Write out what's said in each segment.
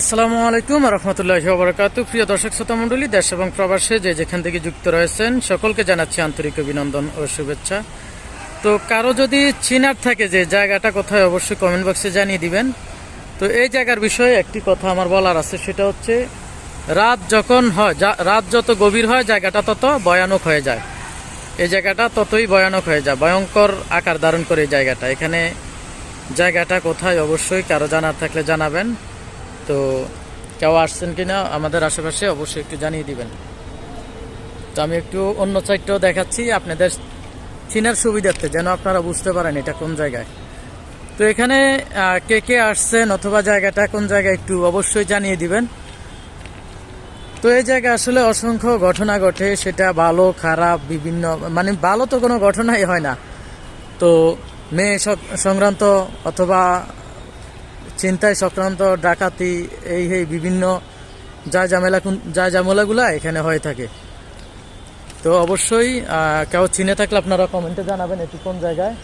আসসালামু আলাইকুম রহমতুল্লাহ বরকাত প্রিয় দর্শক, শ্রোতা মণ্ডলী, দেশ এবং প্রবাসে যে যেখান থেকে যুক্ত রয়েছেন, সকলকে জানাচ্ছি আন্তরিক অভিনন্দন ও শুভেচ্ছা। তো কারও যদি চিনার থাকে যে জায়গাটা কোথায়, অবশ্যই কমেন্ট বক্সে জানিয়ে দিবেন। তো এই জায়গার বিষয়ে একটি কথা আমার বলার আছে, সেটা হচ্ছে, রাত যখন হয় রাত যত গভীর হয়, জায়গাটা তত ভয়ানক হয়ে যায়। এই জায়গাটা ততই ভয়ানক হয়ে যায়, ভয়ঙ্কর আকার ধারণ করে এই জায়গাটা। এখানে জায়গাটা কোথায়, অবশ্যই কারও জানার থাকলে জানাবেন। তো কেউ আসছেন কিনা আমাদের আশেপাশে অবশ্যই একটু জানিয়ে দিবেন। তো আমি একটু অন্য সাইডটাও দেখাচ্ছি আপনাদের চিনার সুবিধার্থে, যেন আপনারা বুঝতে পারেন এটা কোন জায়গায়। তো এখানে কে কে আসছেন অথবা জায়গাটা কোন জায়গায় একটু অবশ্যই জানিয়ে দিবেন। তো এই জায়গায় আসলে অসংখ্য ঘটনা ঘটে, সেটা ভালো, খারাপ, বিভিন্ন মানে ভালো তো কোনো ঘটনাই হয় না। তো মেয়ে সংক্রান্ত অথবা চিন্তায় সংক্রান্ত ডাকাতি, এই এই বিভিন্ন যা ঝামেলা যা ঝামেলাগুলা এখানে হয়ে থাকে। তো অবশ্যই কেউ চিনে থাকলে আপনারা কমেন্টে জানাবেন এটি কোন জায়গায়।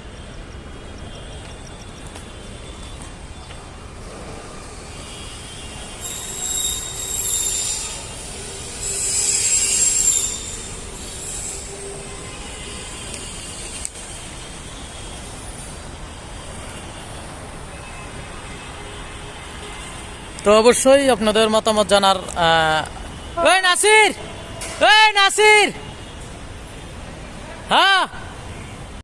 তো অবশ্যই আপনাদের মতামত জানার নাসির! ওই নাসির! হ্যাঁ?